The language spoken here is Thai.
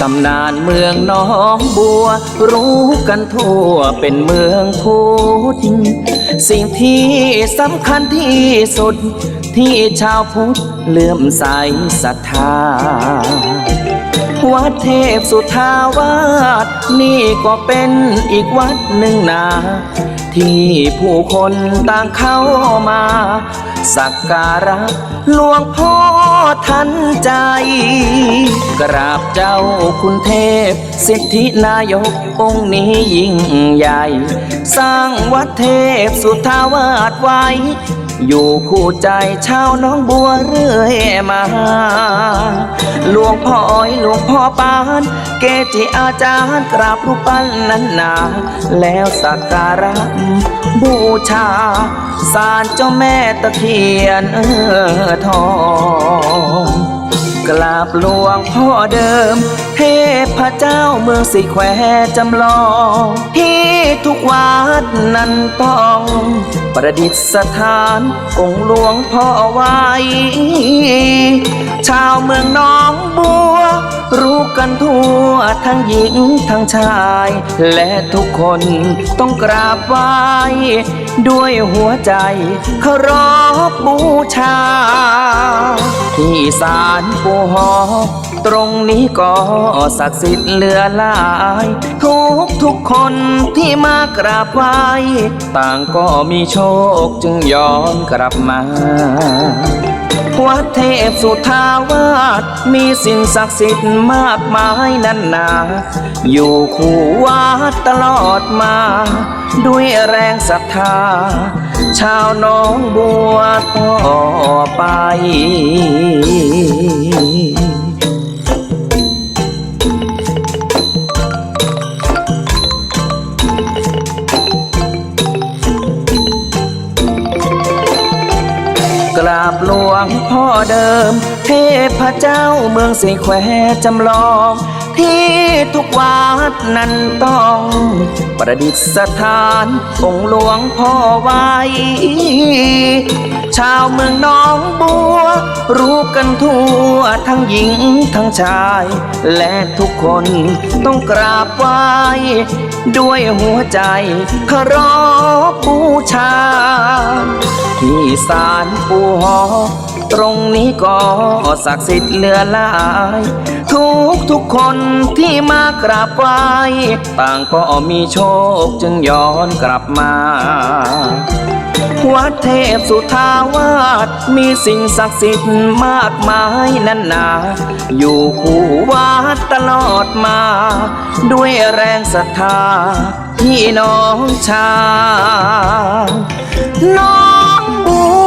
ตำนานเมืองน้องบัว รู้กันทั่วเป็นเมืองพุทธสิ่งที่สำคัญที่สุด ที่ชาวพุทธเลื่อมใสศรัทธา วัดเทพสุทาวาสนี่ก็เป็นอีกวัดหนึ่งนา ที่ผู้คนต่างเข้ามา สักการะหลวงพ่อทันใจ กราบเจ้าคุณเทพ สิทธินายกองค์นี้ยิ่งใหญ่ สร้างวัดเทพสุทาวาสไว้ อยู่คู่ใจชาวน้องบัวเรื่อยมาหลวงพ่ออ้อยหลวงพ่อปาน เกจิอาจารย์กราบรูปปั้นนั้นนา แล้วสักการะบูชาสารเจ้าแม่ตะเคียนเออทองกราบหลวงพ่อเดิม เทพเจ้าเมืองสีแควจำลอง ที่ทุกวัดนั้นต้อง ประดิษฐานองค์หลวงพ่อไว้ชาวเมืองน้องบัว รู้กันทั่วทั้งหญิงทั้งชาย และทุกคนต้องกราบไหว้ด้วยหัวใจเคารพบูชา ที่ศาลปูหอ ตรงนี้ก็ศักดิ์สิทธิ์เหลือหลาย ทุกทุกคนที่มากราบไหว้ต่างก็มีโชคจึงย้อนกลับมา วัดเทพสุทาวาสมีสิ่งศักดิ์สิทธิ์มากมายนันนาอยู่คู่วัดตลอดมา ด้วยแรงศรัทธา ชาวน้องบัวต่อไป ราบหลวงพ่อเดิม เทพเจ้าเมืองสีแควจำลอง ที่ทุกวัดนั้นต้อง ประดิษฐานองค์หลวงพ่อไว้ ชาวเมืองน้องบัว รู้กันทั่วทั้งหญิงทั้งชาย และทุกคนต้องกราบไหว้ด้วยหัวใจเคารพบูชา ที่ศาลปูหอ ตรงนี้ก็ศักดิ์สิทธิ์เหลือหลาย ทุกทุกคนที่มากราบไหว้ต่างก็มีโชคจึงย้อนกลับมาวัดเทพสุทาวาสมีสิ่งศักดิ์สิทธิ์มากมายนันนาอยู่คู่วัดตลอดมา ด้วยแรงศรัทธาพี่น้องชา น้องบู